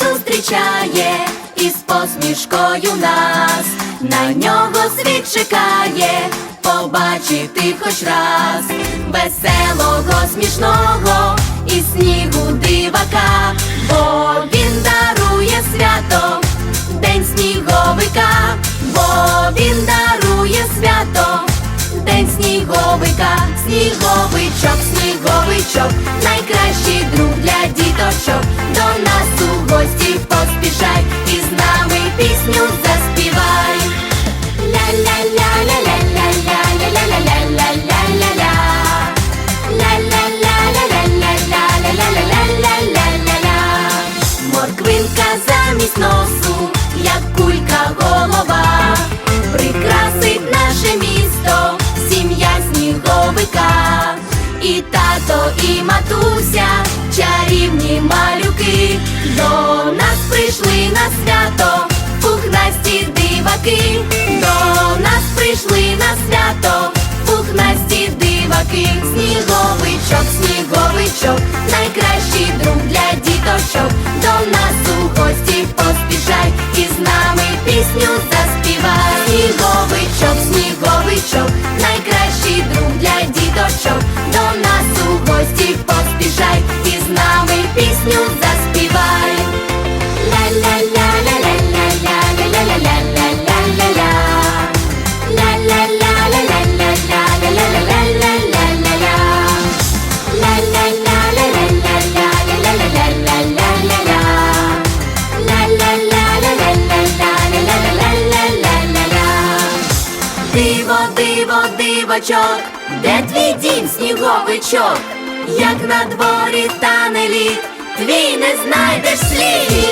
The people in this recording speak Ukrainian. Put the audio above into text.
зустрічає із посмішкою нас, на нього світ чекає, побачити хоч раз. Веселого, смішного і снігу дивака, бо він дарує свято, день сніговика, бо він дарує свято. День сніговика, сніговичок, сніговичок, найкращий друг Морквинка замість носу, як кулька голова, прикрасить наше місто, сім'я сніговика, і тато, і матуся, чарівні малюки, до нас прийшли на свято, пухнасті диваки, до нас прийшли на свято, пухнасті диваки, сніговичок, сніговичок, найкращий друг для діточок. nosso Диво, диво, дивочок, де твій дім, сніговичок, як на дворі тане лід, твій не знайдеш слід.